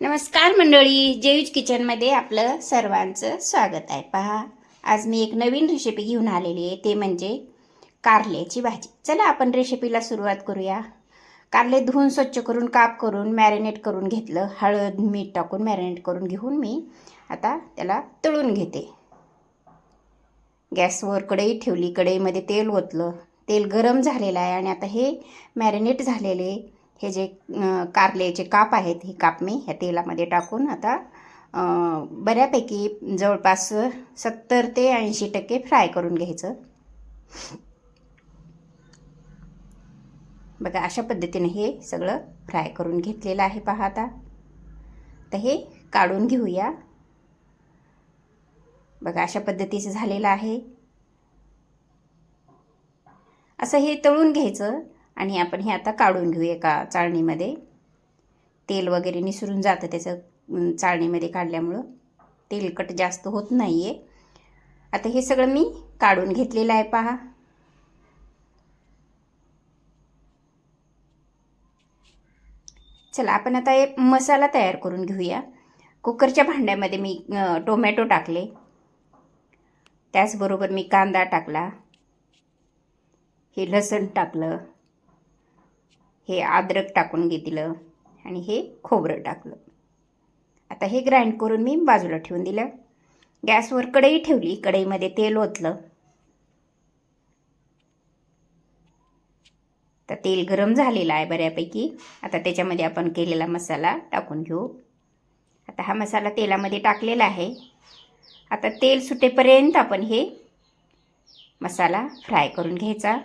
नमस्कार मंडळी जेयूज किचनमध्ये आपलं सर्वांचं स्वागत आहे. पहा आज मी एक नवीन रेसिपी घेऊन आलेली आहे ते म्हणजे कारल्याची भाजी. चला आपण रेसिपीला सुरुवात करूया. कारले धुवून स्वच्छ करून काप करून मॅरिनेट करून घेतलं. हळद मीठ टाकून मॅरिनेट करून घेऊन मी आता त्याला तळून घेते. गॅसवर कढई ठेवली कढईमध्ये तेल ओतलं. तेल गरम झालेलं आहे आणि आता हे मॅरिनेट झालेले हे जे कारलेचे कारल्याचे काप आहेत हे काप मी ह्या तेलामध्ये टाकून आता बऱ्यापैकी जवळपास सत्तर ते ऐंशी टक्के फ्राय करून घ्यायचं. बघा अशा पद्धतीने हे सगळं फ्राय करून घेतलेलं आहे पहा आता. तर हे काढून घेऊया. बघा अशा पद्धतीचं झालेलं आहे. असं हे तळून घ्यायचं. आणि आपण हे आता काढून घेऊ एका चाळणीमध्ये. तेल वगैरे निसरून जातं त्याचं चाळणीमध्ये काढल्यामुळं. तेलकट जास्त होत नाही आहे आता हे सगळं मी काढून घेतलेलं आहे पहा. चला आपण आता हे मसाला तयार करून घेऊया. कुकरच्या भांड्यामध्ये मी टोमॅटो टाकले. त्याचबरोबर मी कांदा टाकला. हे लसण टाकलं. हे अद्रक टाकून घेतलं आणि हे खोबरं टाकलं. आता हे ग्राइंड करून मी बाजूला ठेवून दिलं. गॅसवर कढई ठेवली. कढईमध्ये तेल ओतलं. तर तेल गरम झालेलं आहे बऱ्यापैकी. आता त्याच्यामध्ये आपण केलेला मसाला टाकून घेऊ. आता हा मसाला तेलामध्ये टाकलेला आहे. आता तेल सुटेपर्यंत आपण हे मसाला फ्राय करून घ्यायचा.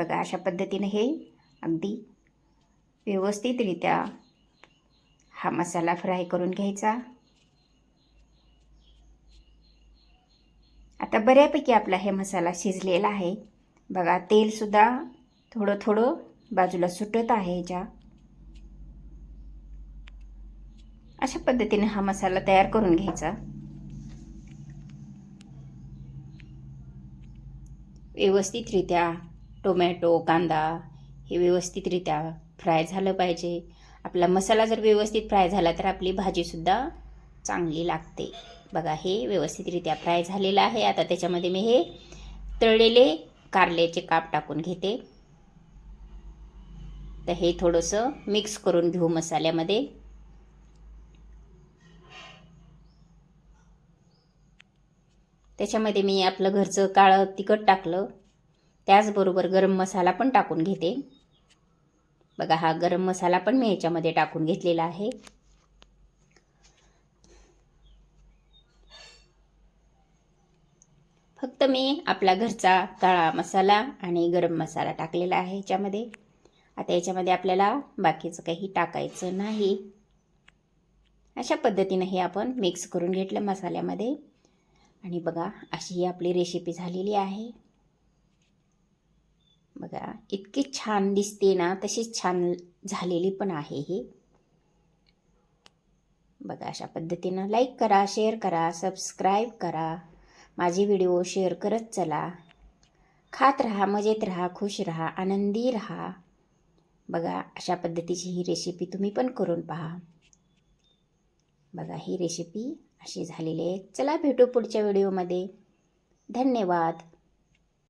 बघा अशा पद्धतीने हे अगदी व्यवस्थितरित्या हा मसाला फ्राय करून घ्यायचा. आता बऱ्यापैकी आपला हे मसाला शिजलेला आहे. बघा तेलसुद्धा थोडं थोडं बाजूला सुटत आहे ह्याच्या अशा पद्धतीने हा मसाला तयार करून घ्यायचा. व्यवस्थितरित्या टोमॅटो कांदा हे व्यवस्थितरित्या फ्राय झालं पाहिजे. आपला मसाला जर व्यवस्थित फ्राय झाला तर आपली भाजीसुद्धा चांगली लागते. बघा हे व्यवस्थितरित्या फ्राय झालेलं आहे. आता त्याच्यामध्ये मी हे तळलेले कारल्याचे काप टाकून घेते. तर हे थोडंसं मिक्स करून घेऊ मसाल्यामध्ये. त्याच्यामध्ये मी आपलं घरचं काळं तिखट टाकलं. त्याचबरोबर गरम मसाला पण टाकून घेते. बघा हा गरम मसाला पण मी याच्यामध्ये टाकून घेतलेला आहे. फक्त मी आपला घरचा काळा मसाला आणि गरम मसाला टाकलेला आहे याच्यामध्ये. आता याच्यामध्ये आपल्याला बाकीचं काही टाकायचं नाही. अशा पद्धतीनं हे आपण मिक्स करून घेतलं मसाल्यामध्ये. आणि बघा अशी ही आपली रेसिपी झालेली आहे. बघा इतकी छान दिसते ना तशीच छान झालेली पण आहे ही. बघा अशा पद्धतीनं लाईक करा शेअर करा सबस्क्राईब करा. माझे व्हिडिओ शेअर करत चला. खात राहा मजेत राहा खुश राहा आनंदी राहा. बघा अशा पद्धतीची ही रेसिपी तुम्ही पण करून पहा. बघा ही रेसिपी अशी झालेली आहे. चला भेटू पुढच्या व्हिडिओमध्ये धन्यवाद.